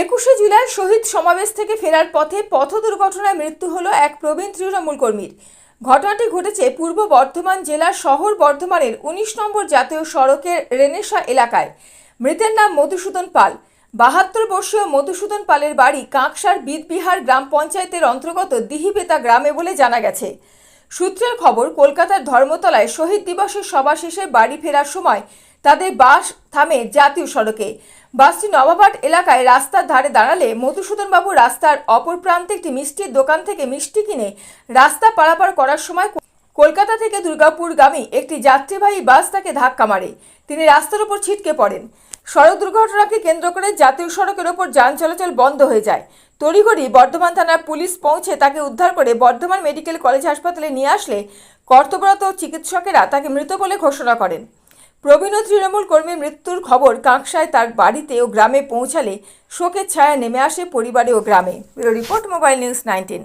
একুশে জুলাই শহীদ সমাবেশ থেকে ফেরার পথে পথ দুর্ঘটনায় মৃত্যু হলো এক প্রবীণ তৃণমূল কর্মীর। ঘটনাটি ঘটেছে পূর্ব বর্ধমান জেলার শহর বর্ধমানের উনিশ নম্বর জাতীয় সড়কের রেনেসা এলাকায়। মৃতের নাম মধুসূদন পাল। বাহাত্তর বর্ষীয় মধুসূদন পালের বাড়ি কাঁকসার বিদবিহার গ্রাম পঞ্চায়েতের অন্তর্গত দিহিবেতা গ্রামে বলে জানা গেছে। সূত্রের খবর, কলকাতার ধর্মতলায় শহীদ দিবসের সভা শেষে বাড়ি ফেরার সময় তাদের বাস থামে জাতীয় সড়কে। বাসটি নবাবহাট এলাকায় রাস্তার ধারে দাঁড়ালে মধুসূদনবাবু রাস্তার অপর প্রান্তে একটি মিষ্টির দোকান থেকে মিষ্টি কিনে রাস্তা পারাপার করার সময় কলকাতা থেকে দুর্গাপুরগামী একটি যাত্রীবাহী বাস তাকে ধাক্কা মারে। তিনি রাস্তার উপর ছিটকে পড়েন। সড়ক দুর্ঘটনাকে কেন্দ্র করে জাতীয় সড়কের ওপর যান চলাচল বন্ধ হয়ে যায়। তড়িঘড়ি বর্ধমান থানার পুলিশ পৌঁছে তাকে উদ্ধার করে বর্ধমান মেডিকেল কলেজ হাসপাতালে নিয়ে আসলে কর্তব্যরত চিকিৎসকেরা তাকে মৃত বলে ঘোষণা করেন। প্রবীণ তৃণমূল কর্মীর মৃত্যুর খবর কাঁকসায় তার বাড়িতে ও গ্রামে পৌঁছালে শোকের ছায়া নেমে আসে পরিবারে ও গ্রামে। Report mobile news nineteen.